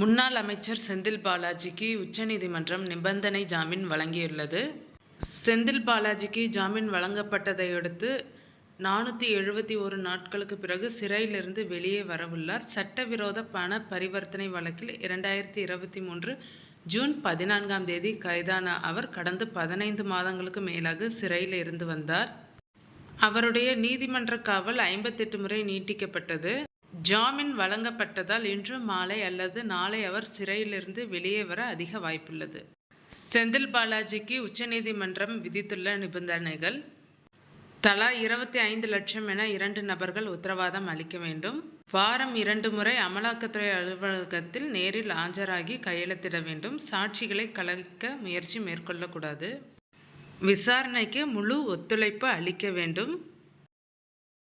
முன்னாள் அமைச்சர் செந்தில் பாலாஜிக்கு உச்சநீதிமன்றம் நிபந்தனை ஜாமீன் வழங்கியுள்ளது. செந்தில் பாலாஜிக்கு ஜாமீன் வழங்கப்பட்டதையடுத்து நானூற்றி எழுபத்தி ஒரு நாட்களுக்கு பிறகு சிறையிலிருந்து வெளியே வரவுள்ளார். சட்டவிரோத பண பரிவர்த்தனை வழக்கில் இரண்டாயிரத்தி இருபத்தி மூன்று ஜூன் பதினான்காம் தேதி கைதான அவர் கடந்த பதினைந்து மாதங்களுக்கு மேலாக சிறையில் இருந்து வந்தார். அவருடைய நீதிமன்ற காவல் ஐம்பத்தெட்டு முறை நீட்டிக்கப்பட்டது. ஜாமீன் வழங்கப்பட்டதால் இன்று மாலை அல்லது நாளை அவர் சிறையிலிருந்து வெளியே வர அதிக வாய்ப்புள்ளது. செந்தில் பாலாஜிக்கு உச்சநீதிமன்றம் விதித்துள்ள நிபந்தனைகள். தலா இருபத்தி ஐந்து லட்சம் என இரண்டு நபர்கள் உத்தரவாதம் அளிக்க வேண்டும். வாரம் இரண்டு முறை அமலாக்கத்துறை அலுவலகத்தில் நேரில் ஆஜராகி கையெழுத்திட வேண்டும். சாட்சிகளை கலைக்க முயற்சி மேற்கொள்ளக்கூடாது. விசாரணைக்கு முழு ஒத்துழைப்பு அளிக்க வேண்டும்.